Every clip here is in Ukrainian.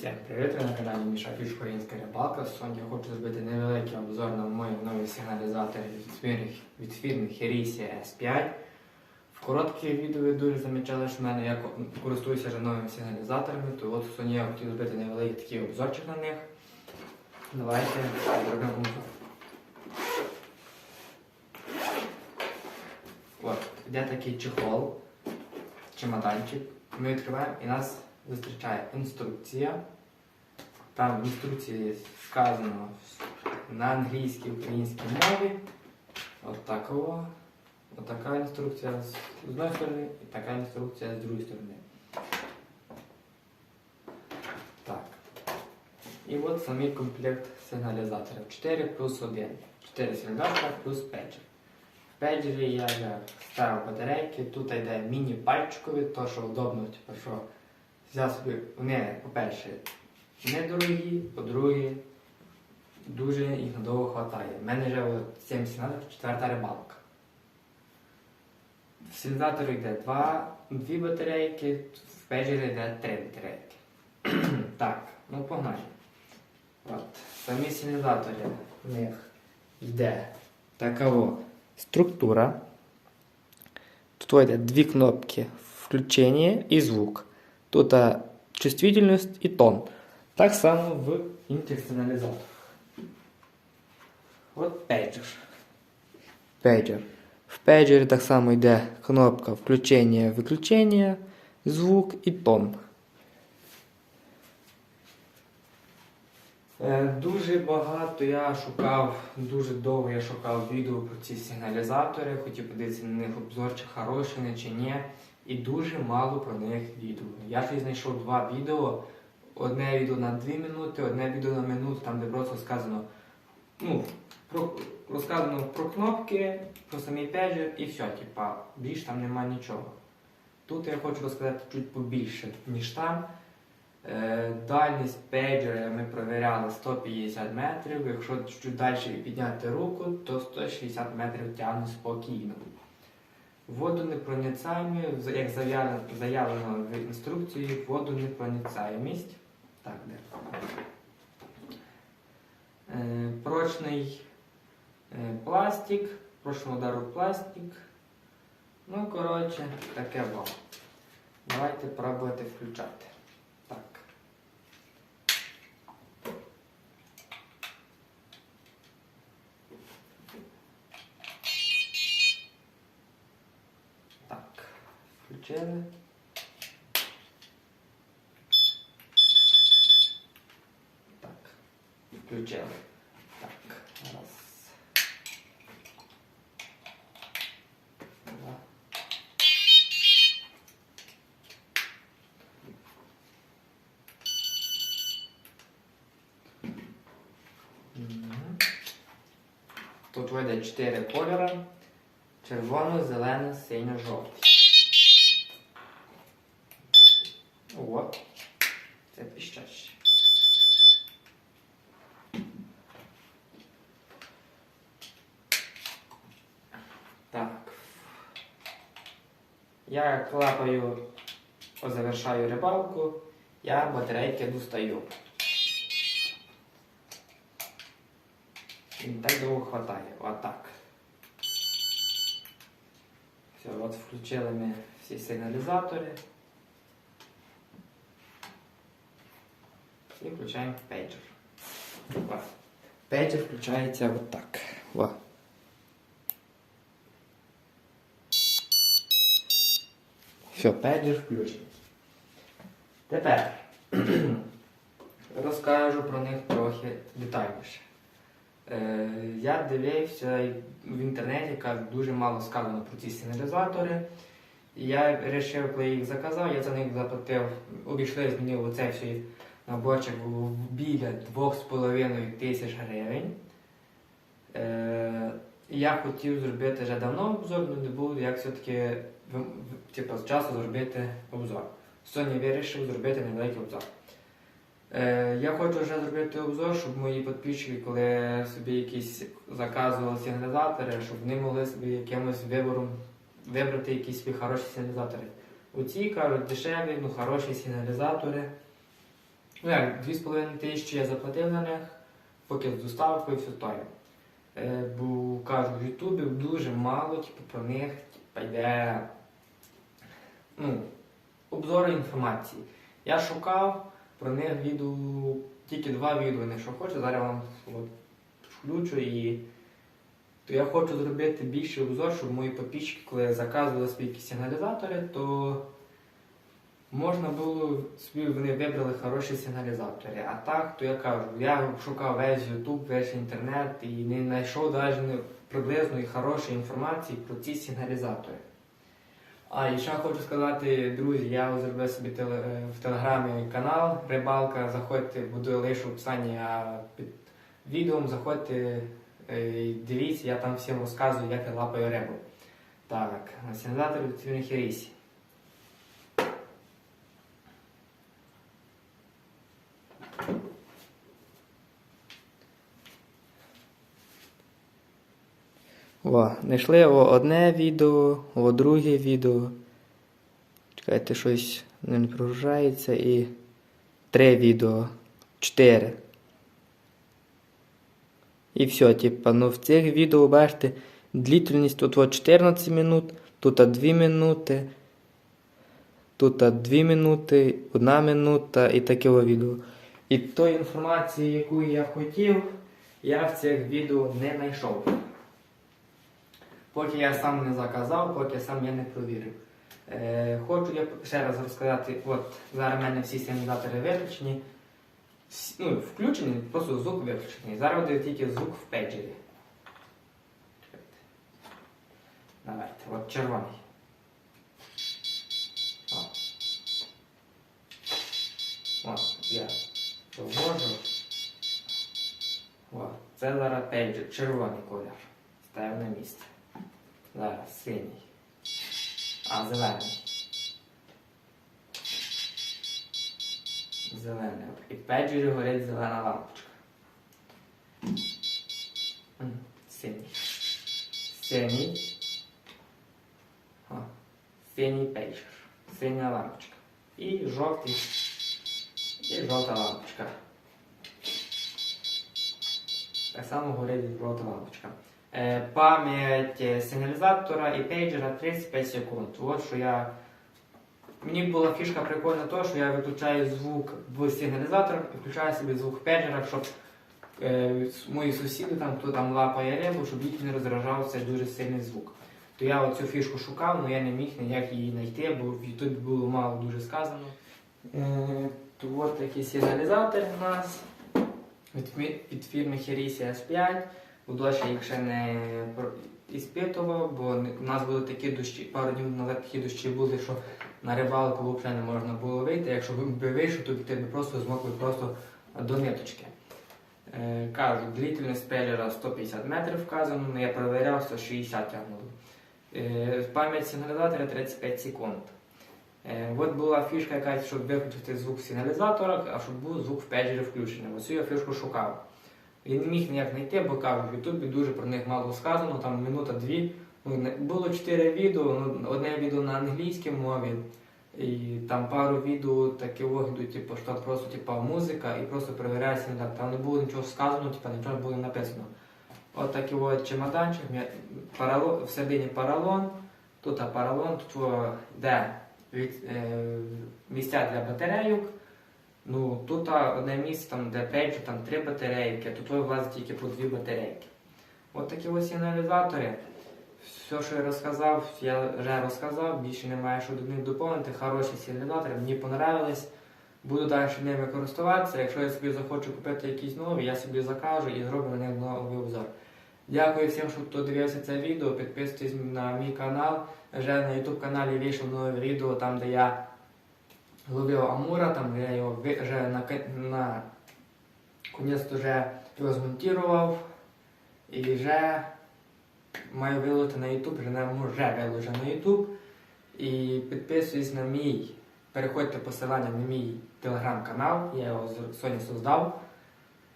Всім привіт! Ви на каналі Міша Фіш Українська рибалка. Сьогодні я хочу зробити невеликий обзор на мої нові сигналізатори від фірми, Herisia S5. В коротких відео ви дуже замічали, що в мене я користуюся вже новими сигналізаторами, то от сьогодні я хотів зробити невеликий такий обзорчик на них. Давайте зробимо обзор. От, йде такий чехол, чемоданчик. Ми відкриваємо і нас зустрічає інструкція. Там в інструкції сказано на англійській українській мові. От такого. От така інструкція з одної сторони і така інструкція з другої сторони. Так. І от самий комплект сигналізаторів. 4 плюс 1. 4 сигналізатора плюс педжер. В педжері я ставив батарейки. Тут йде міні-пальчикові, то що удобно, типу, що взяв собі, вони, по-перше, недорогі, по-друге, дуже їх надовго вистачає. У мене вже от 70 четверта рибалка. В синізаторі йде два, дві батарейки, в педжері йде три батарейки. так, ну погнали. От, самі синізатори в них йде така о структура. Тут йде дві кнопки включення і звук. Тут а, чувствительність і тон. Так само в інших сигналізаторах. От пейджер. Пейджер. В пейджері так само йде кнопка включення, виключення, звук і тон. Е, Дуже багато я шукав, дуже довго я шукав відео про ці сигналізатори, хотів подивитися на них обзор, чи хороші вони, чи ні. І дуже мало про них відео. Я ще знайшов два відео. Одне відео на 2 минути, одне відео на минуту, там де просто сказано, ну, про, розказано про кнопки, про самий педжер і все, типа, більш там нема нічого. Тут я хочу розказати чуть побільше, ніж там. Е, Дальність пейджера ми провіряли 150 метрів. Якщо чуть далі підняти руку, то 160 метрів тягне спокійно. Водонепроницаємі, як заявлено в інструкції, водонепроницаємість. Так, де? Е, Прочний е, пластик, прочного удару пластик. Ну, коротше, таке було. Давайте пробувати включати. bluegill. Tak, raz. Dwa. Тут вийде 4 кольори. Червоно, зелено, синьо, жовтий. От. Я клапаю, завершаю рибалку, я батарейки достаю. І так довго хватає. Отак. Все, от включили ми всі сигналізатори. І включаємо пейджер. Пейджер включається отак. О. Все, пейджер включений. Тепер розкажу про них трохи детальніше. Е, я дивився в інтернеті, як дуже мало сказано про ці сигналізатори. Я вирішив, коли їх заказав, я за них заплатив, обійшли, змінив оцей свій наборчик біля 2,5 тисяч гривень. Е, я хотів зробити вже давно обзор, не було як все-таки типу, з часу зробити обзор. Сьогодні вирішив зробити невеликий обзор. Е, я хочу вже зробити обзор, щоб мої підписчики, коли собі якісь заказували сигналізатори, щоб вони могли собі якимось вибором вибрати якісь свої хороші сигналізатори. Оці кажуть дешеві, ну хороші сигналізатори. Ну як, 2,5 тисячі я заплатив за них, поки з доставкою все то. Е, бо кажу, в Ютубі дуже мало типу, про них типу, йде ну, обзори інформації. Я шукав про них відео, тільки два відео, не що хочу, зараз вам включу і то я хочу зробити більший обзор, щоб мої підписчики, коли заказували свої сигналізатори, то можна було собі вони вибрали хороші сигналізатори. А так, то я кажу, я шукав весь YouTube, весь інтернет і не знайшов навіть приблизної хорошої інформації про ці сигналізатори. А і ще хочу сказати, друзі, я зробив собі теле, е, в телеграмі канал Рибалка. Заходьте, буду лише в описанні а під відео. Заходьте, е, і дивіться, я там всім розказую, як я лапаю рибу. Так, сигналізатор від О, знайшли о, одне відео, о, друге відео. Чекайте, щось не прогружається і три відео. Чотири. І все, типа, ну в цих відео бачите, длительність тут от 14 минут, тут 2 минути, тут 2 минути, 1 минута і таке відео. І тої інформації, яку я хотів, я в цих відео не знайшов. Поки я сам не заказав, поки сам я не провірив. Е, хочу я ще раз розказати, от зараз в мене всі сигналізатори виключені. Ну, включені, просто звук виключений. Зараз буде тільки звук в пейджері. Давайте, от червоний. О. Я провожу. О, це зараз пейджер, червоний колір. Ставив на місце. Зараз синій. А, зелений. Зелений. І в педжері горить зелена лампочка. Синій. Синій. О, синій пейджер. Синя лампочка. І жовтий. І жовта лампочка. Так само горить жовта лампочка. Е, Пам'ять е, сигналізатора і пейджера 35 секунд. От що я. Мені була фішка прикольна то, що я виключаю звук в сигналізаторах і включаю собі звук в пейджерах, щоб е, мої сусіди, там, хто там лапає рибу, щоб їх не роздражав цей дуже сильний звук. То я оцю фішку шукав, але я не міг ніяк її знайти, бо в Ютубі було мало дуже сказано. Е, от такі сигналізатори у нас від, від фірми Херісі S5. Удочі їх ще не іспитував, бо у нас були такі дощі, пару днів назад такі дощі були, що на рибалку взагалі не можна було вийти. Якщо б вийшов, то ти б просто змокли просто до ниточки. Е, кажу, длительність пелера 150 метрів вказано, але я перевіряв, 160 тягнуло. Е, пам'ять сигналізатора 35 секунд. Е, от була фішка якась, щоб виключити звук сигналізатора, а щоб був звук в пейджері включений. Оцю я фішку шукав. Я не міг ніяк знайти, бо кажу, в Ютубі дуже про них мало сказано, там минута-дві. Ну, Було чотири відео, ну, одне відео на англійській мові, і там пару відео таке огляду, типу, що там просто типу, музика і просто перевіряється, так, там не було нічого сказано, типу, нічого не було написано. От такий от чемоданчик, м'я- парало- всередині паралон, тут паралон, тут де від, е, місця для батарейок. Ну, тут одне місце, там, де пейджер, там три батарейки, тут влазить тільки по дві батарейки. От такі ось сигналізатори. Все, що я розказав, я вже розказав, більше немає що до них доповнити. Хороші сигналізатори, мені понравились. Буду далі ними користуватися. Якщо я собі захочу купити якісь нові, я собі закажу і зроблю на них новий обзор. Дякую всім, що хто дивився це відео. Підписуйтесь на мій канал. Вже на YouTube каналі вийшло нове відео, там де я ловив Амура, там я його вже на, на конець вже його змонтував і вже маю виложити на YouTube, вже не вже виложив на YouTube. І підписуйтесь на мій, переходьте посилання на мій телеграм-канал, я його сьогодні создав,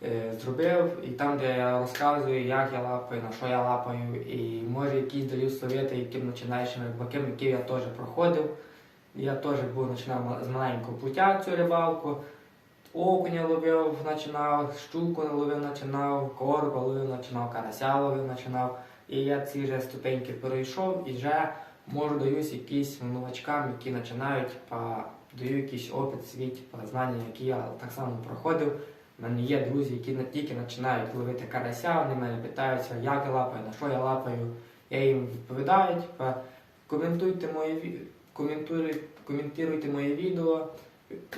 е, зробив, і там, де я розказую, як я лапаю, на що я лапаю, і може якісь даю совєти, яким починаючим рибакам, які я теж проходив. Я теж був починав з маленького пуття цю рибалку. окуня ловив, починав, щуку ловив, починав, корба ловив, починав, карася ловив, починав. І я ці вже ступеньки перейшов і вже можу даюсь якісь новачкам, які починають, даю якийсь опит свій, па знання, які я так само проходив. У мене є друзі, які не тільки починають ловити карася, вони мене питаються, як я лапаю, на що я лапаю. Я їм відповідаю, коментуйте ві- коментуй- коментуйте моє відео,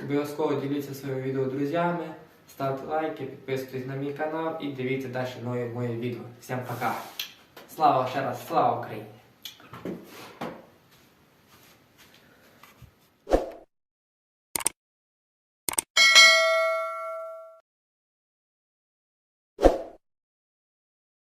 обов'язково діліться своїм відео друзями, ставте лайки, підписуйтесь на мій канал і дивіться далі нові моє відео. Всім пока! Слава ще раз, слава Україні!